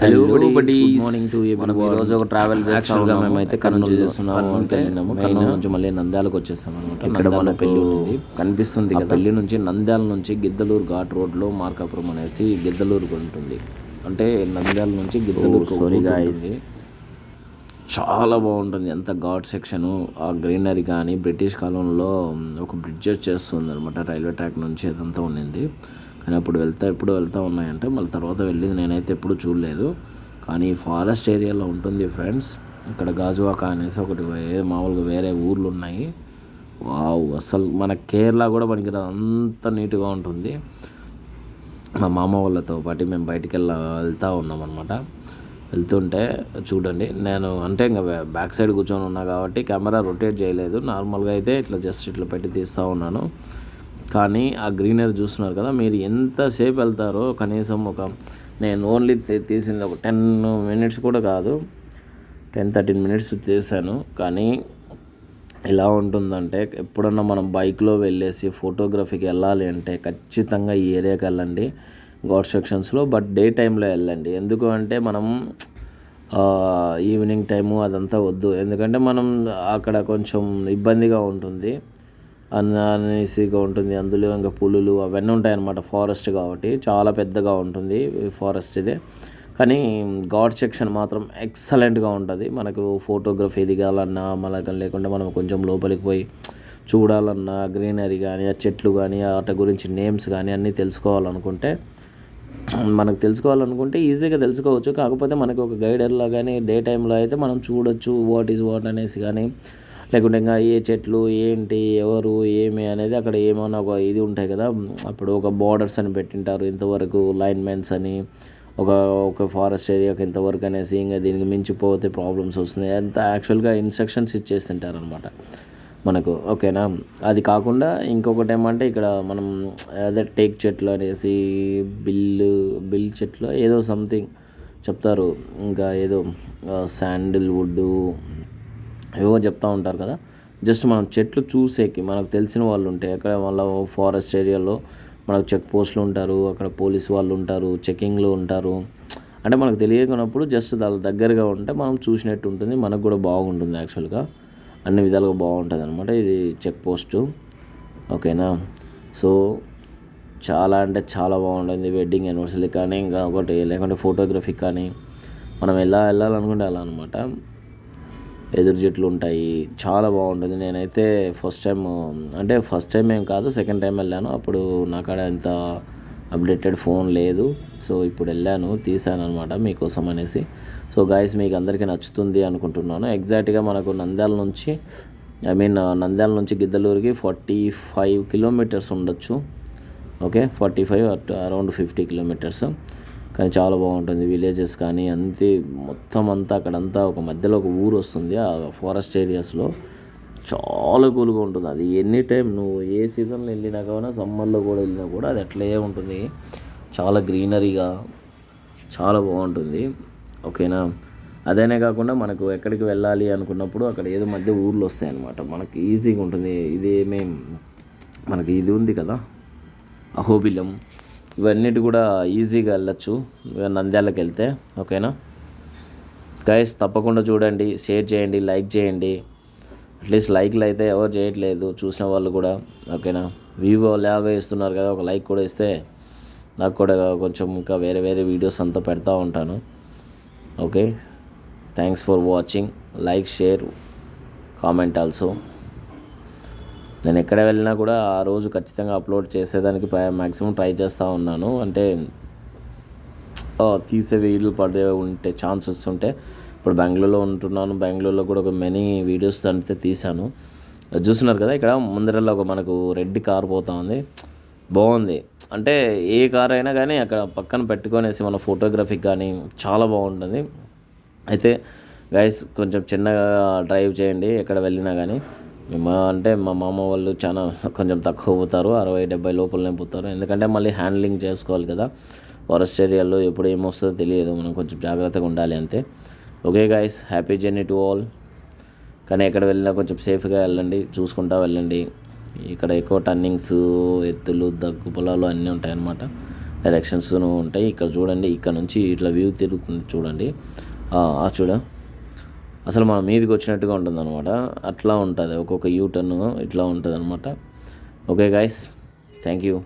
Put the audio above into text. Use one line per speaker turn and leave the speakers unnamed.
Hello
buddies.
Morning to
మనం రోజు ఒక ట్రావెల్
యాక్చువల్గా మేమైతే కర్నూలు చేస్తున్నాము అంటే
కర్నూలు. నుంచి మళ్ళీ నంద్యాలకు వచ్చేస్తాం అనమాట
ఇక్కడ మన పెళ్ళి ఉంది
కనిపిస్తుంది కదా.
పెళ్ళి నుంచి నంద్యాల నుంచి గిద్దలూరు ఘాట్ రోడ్లో మార్కాపురం అనేసి గిద్దలూరుకు ఉంటుంది. అంటే నంద్యాల నుంచి గిద్దలూరు
sorry guys.
చాలా బాగుంటుంది. ఎంత ఘాట్ సెక్షను. ఆ గ్రీనరీ కానీ బ్రిటిష్ కాలంలో ఒక బ్రిడ్జ్ చేస్తుంది అనమాట రైల్వే ట్రాక్ నుంచి అదంతా ఉండింది. కానీ అప్పుడు వెళ్తా ఎప్పుడు వెళ్తూ ఉన్నాయంటే మళ్ళీ తర్వాత వెళ్ళింది నేనైతే ఎప్పుడు చూడలేదు. కానీ ఫారెస్ట్ ఏరియాలో ఉంటుంది ఫ్రెండ్స్ ఇక్కడ గాజువాక అనేసి ఒకటి మామూలుగా వేరే ఊర్లు ఉన్నాయి. వావ్ అసలు మన కేరళ కూడా మనకి అంత నీట్గా ఉంటుంది. మా మామ వాళ్ళతో పాటు మేము బయటికి వెళ్ళ వెళ్తూ ఉన్నాం అనమాట వెళ్తుంటే చూడండి నేను అంటే ఇంకా బ్యాక్ సైడ్ కూర్చొని ఉన్నా కాబట్టి కెమెరా రొటేట్ చేయలేదు. నార్మల్గా అయితే ఇట్లా జస్ట్ ఇట్లా పెట్టి తీస్తూ ఉన్నాను. కానీ ఆ గ్రీనరీ చూస్తున్నారు కదా మీరు ఎంతసేపు వెళ్తారో కనీసం ఒక నేను ఓన్లీ తీసింది ఒక టెన్ మినిట్స్ కూడా కాదు టెన్ థర్టీన్ మినిట్స్ చేశాను. కానీ ఎలా ఉంటుందంటే ఎప్పుడన్నా మనం బైక్లో వెళ్ళేసి ఫోటోగ్రఫీకి వెళ్ళాలి అంటే ఖచ్చితంగా ఈ ఏరియాకి వెళ్ళండి ఘాట్ సెక్షన్స్లో బట్ డే టైంలో వెళ్ళండి. ఎందుకు అంటే మనం ఈవినింగ్ టైము అదంతా వద్దు. ఎందుకంటే మనం అక్కడ కొంచెం ఇబ్బందిగా ఉంటుంది. అనేసిగా ఉంటుంది. అందులో ఇంకా పులులు అవన్నీ ఉంటాయన్నమాట ఫారెస్ట్ కాబట్టి. చాలా పెద్దగా ఉంటుంది ఫారెస్ట్ ఇది. కానీ ఘాట్ సెక్షన్ మాత్రం ఎక్సలెంట్గా ఉంటుంది. మనకు ఫోటోగ్రఫీ దిగాలన్నా మనకు లేకుంటే మనం కొంచెం లోపలికి పోయి చూడాలన్నా గ్రీనరీ కానీ ఆ చెట్లు కానీ వాటి గురించి నేమ్స్ కానీ అన్నీ తెలుసుకోవాలనుకుంటే మనకు తెలుసుకోవాలనుకుంటే ఈజీగా తెలుసుకోవచ్చు. కాకపోతే మనకు ఒక గైడర్లా కానీ డే టైంలో అయితే మనం చూడొచ్చు వాట్ ఈజ్ వాట్ అనేసి కానీ లేకుంటే ఇంకా ఏ చెట్లు ఏంటి ఎవరు ఏమి అనేది అక్కడ ఏమైనా ఒక ఇది ఉంటాయి కదా. అప్పుడు ఒక బార్డర్స్ అని పెట్టింటారు ఇంతవరకు లైన్మెన్స్ అని. ఒక ఒక ఫారెస్ట్ ఏరియాకి ఇంతవరకు అనేసి ఇంకా దీనికి మించిపోతే ప్రాబ్లమ్స్ వస్తున్నాయి. అంత యాక్చువల్గా ఇన్స్ట్రక్షన్స్ ఇచ్చేస్తుంటారు అనమాట మనకు. ఓకేనా? అది కాకుండా ఇంకొకటి ఏమంటే ఇక్కడ మనం అదే టేక్ చెట్లు అనేసి బిల్లు బిల్ చెట్లు ఏదో సంథింగ్ చెప్తారు. ఇంకా ఏదో శాండిల్ వుడ్ ఏవో చెప్తూ ఉంటారు కదా. జస్ట్ మనం చెట్లు చూసేకి మనకు తెలిసిన వాళ్ళు ఉంటే అక్కడ వాళ్ళ ఫారెస్ట్ ఏరియాలో మనకు చెక్ పోస్టులు ఉంటారు అక్కడ పోలీస్ వాళ్ళు ఉంటారు చెకింగ్లు ఉంటారు. అంటే మనకు తెలియకున్నప్పుడు జస్ట్ దాని దగ్గరగా ఉంటే మనం చూసినట్టు ఉంటుంది మనకు కూడా బాగుంటుంది యాక్చువల్గా. అన్ని విధాలుగా బాగుంటుంది అనమాట ఇది చెక్ పోస్టు. ఓకేనా? సో చాలా అంటే చాలా బాగుంటుంది వెడ్డింగ్ యానివర్సరీ కానీ ఇంకా ఒకటి లేకుంటే ఫోటోగ్రఫీ కానీ. మనం ఎలా వెళ్ళాలనుకుంటే అలా అనమాట ఎదురు చెట్లు ఉంటాయి. చాలా బాగుంటుంది. నేనైతే ఫస్ట్ టైం అంటే ఫస్ట్ టైం ఏం కాదు సెకండ్ టైం వెళ్ళాను. అప్పుడు నాకాడ ఎంత అప్డేటెడ్ ఫోన్ లేదు. సో ఇప్పుడు వెళ్ళాను తీసాను అనమాట మీకోసం అనేసి. సో గాయస్ మీకు అందరికీ నచ్చుతుంది అనుకుంటున్నాను. ఎగ్జాక్ట్గా మనకు నంద్యాల నుంచి ఐ మీన్ నంద్యాల నుంచి గిద్దలూరుకి ఫార్టీ ఫైవ్ కిలోమీటర్స్ ఉండొచ్చు. Okay forty five around fifty kilometers కానీ చాలా బాగుంటుంది. విలేజెస్ కానీ అంతే మొత్తం అంతా అక్కడంతా ఒక మధ్యలో ఒక ఊరు వస్తుంది. ఆ ఫారెస్ట్ ఏరియాస్లో చాలా కూల్గా ఉంటుంది. అది ఎనీ టైం నువ్వు ఏ సీజన్లో వెళ్ళినా కావున సమ్మర్లో కూడా వెళ్ళినా కూడా అది అట్లే ఉంటుంది. చాలా గ్రీనరీగా చాలా బాగుంటుంది. ఓకేనా? అదేనే కాకుండా మనకు ఎక్కడికి వెళ్ళాలి అనుకున్నప్పుడు అక్కడ ఏదో మధ్య ఊర్లు వస్తాయి అన్నమాట. మనకి ఈజీగా ఉంటుంది. ఇది ఏమేం మనకి ఇది ఉంది కదా? అహోబిలం. ఇవన్నిటి కూడా ఈజీగా వెళ్ళచ్చు. నంద్యాలకు వెళ్తే ఓకేనా? గైస్ తప్పకుండా చూడండి షేర్ చేయండి లైక్ చేయండి. అట్లీస్ట్ లైక్లు అయితే ఎవరు చేయట్లేదు చూసిన వాళ్ళు కూడా ఓకేనా? వివో లాగా ఇస్తున్నారు కదా ఒక లైక్ కూడా ఇస్తే నాకు కూడా కొంచెం ఇంకా వేరే వేరే వీడియోస్ అంతా పెడతా ఉంటాను. Okay thanks for watching like share comment also నేను ఎక్కడ వెళ్ళినా కూడా ఆ రోజు ఖచ్చితంగా అప్లోడ్ చేసేదానికి మ్యాక్సిమం ట్రై చేస్తూ ఉన్నాను. అంటే తీసే వీడియోలు పడే ఉంటే ఛాన్సెస్ ఉంటే ఇప్పుడు బెంగళూరులో ఉంటున్నాను. బెంగళూరులో కూడా ఒక మెనీ వీడియోస్ అంతే తీశాను. చూస్తున్నారు కదా ఇక్కడ ముందరలో ఒక మనకు రెడ్ కార్ పోతా ఉంది బాగుంది. అంటే ఏ కార్ అయినా కానీ అక్కడ పక్కన పెట్టుకొనేసి మన ఫోటోగ్రఫీకి కానీ చాలా బాగుంటుంది. అయితే గైస్ కొంచెం చిన్నగా డ్రైవ్ చేయండి ఎక్కడ వెళ్ళినా కానీ. మా అంటే మా మామ వాళ్ళు చాలా కొంచెం తక్కువ పోతారు అరవై డెబ్బై లోపలనే పోతారు. ఎందుకంటే మళ్ళీ హ్యాండ్లింగ్ చేసుకోవాలి కదా. ఫారెస్ట్ ఏరియాలో ఎప్పుడు ఏమొస్తుందో తెలియదు మనం కొంచెం జాగ్రత్తగా ఉండాలి అంతే. Okay guys happy journey to all కానీ ఎక్కడ వెళ్ళినా కొంచెం సేఫ్గా వెళ్ళండి చూసుకుంటా వెళ్ళండి. ఇక్కడ ఎక్కువ టర్నింగ్స్ ఎత్తులు దగ్గు పొలాలు అన్నీ ఉంటాయన్నమాట. డైరెక్షన్స్ ఉంటాయి. ఇక్కడ చూడండి ఇక్కడ నుంచి ఇట్లా వ్యూ తిరుగుతుంది చూడండి. ఆ చూడ. అసలు మన మీదకి వచ్చినట్టుగా ఉంటుంది అనమాట అట్లా ఉంటుంది. ఒక్కొక్క యూటర్న్ ఇట్లా ఉంటుంది అనమాట ఓకే గాయస్ థ్యాంక్ యూ